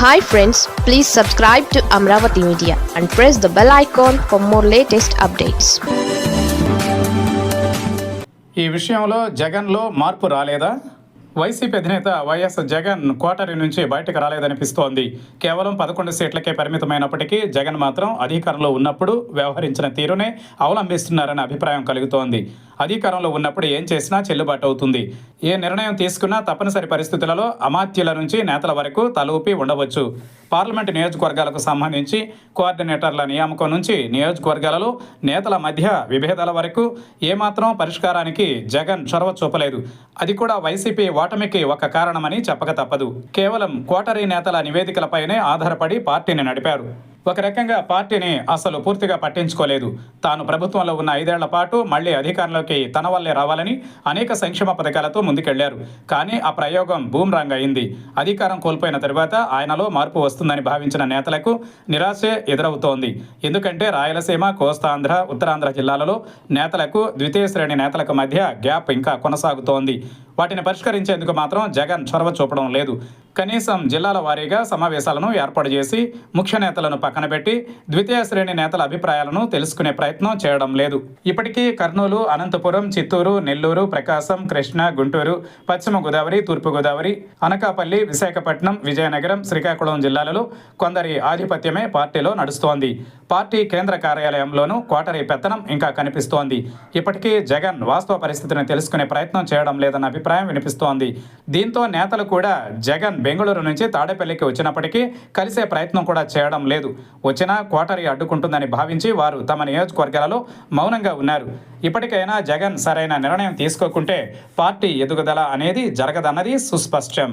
Hi friends please subscribe to Amaravati media and press the bell icon for more latest updates ఈ విషయంలో జగన్లో మార్పు రాలేదా? YCP అధినేత YS Jagan క్వార్టరీ నుంచి బయటకు రాలేదనిపిస్తోంది. కేవలం పదకొండు సీట్లకే పరిమితమైనప్పటికీ జగన్ మాత్రం అధికారంలో ఉన్నప్పుడు వ్యవహరించిన తీరునే అవలంబిస్తున్నారనే అభిప్రాయం కలుగుతోంది. అధికారంలో ఉన్నప్పుడు ఏం చేసినా చెల్లుబాటు అవుతుంది. ఏ నిర్ణయం తీసుకున్నా తప్పనిసరి పరిస్థితులలో అమాత్యుల నుంచి నేతల వరకు తలూపి ఉండవచ్చు. పార్లమెంటు నియోజకవర్గాలకు సంబంధించి కోఆర్డినేటర్ల నియామకం నుంచి నియోజకవర్గాలలో నేతల మధ్య విభేదాల వరకు ఏమాత్రం పరిష్కారానికి జగన్ చొరవ చూపలేదు. అది కూడా వైసీపీ ఓటమికి ఒక కారణమని చెప్పక తప్పదు. కేవలం కోటరీ నేతల నివేదికలపైనే ఆధారపడి పార్టీని నడిపారు. ఒక రకంగా పార్టీని అసలు పూర్తిగా పట్టించుకోలేదు. తాను ప్రభుత్వంలో ఉన్న ఐదేళ్ళ పాటు మళ్ళీ అధికారంలోకి తన వల్లే రావాలని అనేక సంక్షేమ పథకాలతో ముందుకెళ్ళారు. కానీ ఆ ప్రయోగం బూమ్రాంగ్ అయింది. అధికారం కోల్పోయిన తర్వాత ఆయనలో మార్పు వస్తుందని భావించిన నేతలకు నిరాశే ఎదురవుతోంది. ఎందుకంటే రాయలసీమ కోస్తాంధ్ర ఉత్తరాంధ్ర జిల్లాలలో నేతలకు ద్వితీయ శ్రేణి నేతలకు మధ్య గ్యాప్ ఇంకా కొనసాగుతోంది. వాటిని పరిష్కరించేందుకు మాత్రం జగన్ చొరవ చూపడం లేదు. కనీసం జిల్లాల వారీగా సమావేశాలను ఏర్పాటు చేసి ముఖ్య నేతలను పక్కన పెట్టి ద్వితీయ శ్రేణి నేతల అభిప్రాయాలను తెలుసుకునే ప్రయత్నం చేయడం లేదు. ఇప్పటికీ కర్నూలు అనంతపురం చిత్తూరు నెల్లూరు ప్రకాశం కృష్ణా గుంటూరు పశ్చిమ గోదావరి తూర్పు గోదావరి అనకాపల్లి విశాఖపట్నం విజయనగరం శ్రీకాకుళం జిల్లాలలో కొందరి ఆధిపత్యమే పార్టీలో నడుస్తోంది. పార్టీ కేంద్ర కార్యాలయంలోనూ కోటరీ పెత్తనం ఇంకా కనిపిస్తోంది. ఇప్పటికీ జగన్ వాస్తవ పరిస్థితిని తెలుసుకునే ప్రయత్నం చేయడం లేదన్న అభిప్రాయం వినిపిస్తోంది. దీంతో నేతలు కూడా జగన్ బెంగళూరు నుంచి తాడేపల్లికి వచ్చినప్పటికీ కలిసే ప్రయత్నం కూడా చేయడం లేదు. వచ్చినా కోటరీ అడ్డుకుంటుందని భావించి వారు తమ నియోజకవర్గాలలో మౌనంగా ఉన్నారు. ఇప్పటికైనా జగన్ సరైన నిర్ణయం తీసుకోకుంటే పార్టీ ఎదుగుదల అనేది జరగదన్నది సుస్పష్టం.